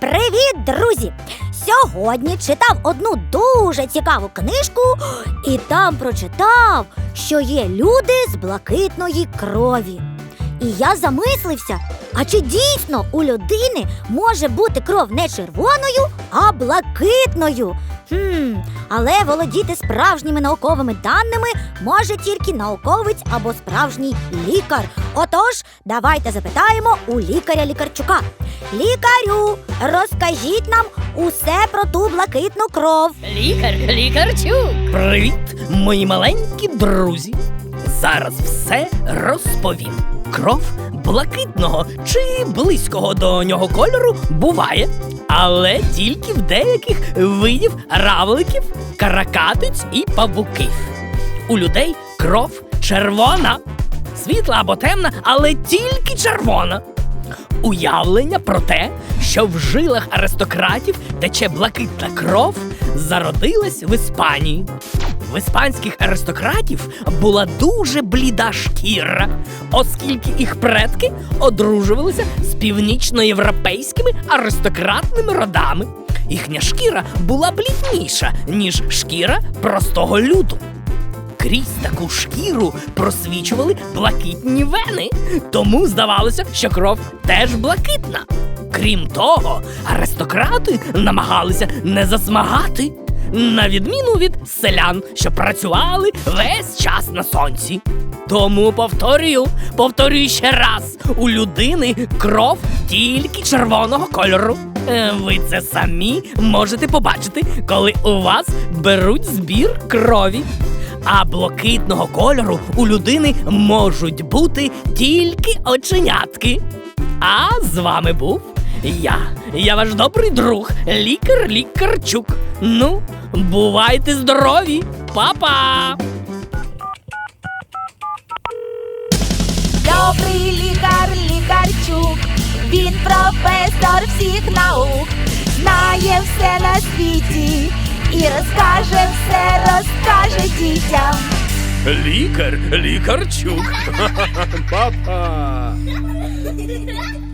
Привіт, друзі! Сьогодні читав одну дуже цікаву книжку і там прочитав, що є люди з блакитної крові. І я замислився, а чи дійсно у людини може бути кров не червоною, а блакитною? Хм, але володіти справжніми науковими даними може тільки науковець або справжній лікар. Отож, давайте запитаємо у лікаря лікарчука. Лікарю, розкажіть нам усе про ту блакитну кров. Лікар, лікарчук. Привіт, мої маленькі друзі. Зараз все розповім. Кров блакитного чи близького до нього кольору буває, але тільки в деяких видів равликів, каракатиць і павуків. У людей кров червона, світла або темна, але тільки червона. Уявлення про те, що в жилах аристократів тече блакитна кров, зародилась в Іспанії. В іспанських аристократів була дуже бліда шкіра, оскільки їх предки одружувалися з північноєвропейськими аристократними родами. Їхня шкіра була блідніша, ніж шкіра простого люду. Крізь таку шкіру просвічували блакитні вени, тому здавалося, що кров теж блакитна. Крім того, аристократи намагалися не засмагати, на відміну від селян, що працювали весь час на сонці. Тому повторюю, повторюю ще раз: у людини кров тільки червоного кольору. Е, Ви це самі можете побачити, коли у вас беруть збір крові. А блакитного кольору у людини можуть бути тільки оченятки. А з вами був я, я ваш добрий друг, лікар Лікарчук. Ну, бувайте здорові, Па-па! Добрий лікар, лікарчук, він професор всіх наук, знає все на світі і розкаже все, розкаже дітям. Лікар, лікарчук. Папа.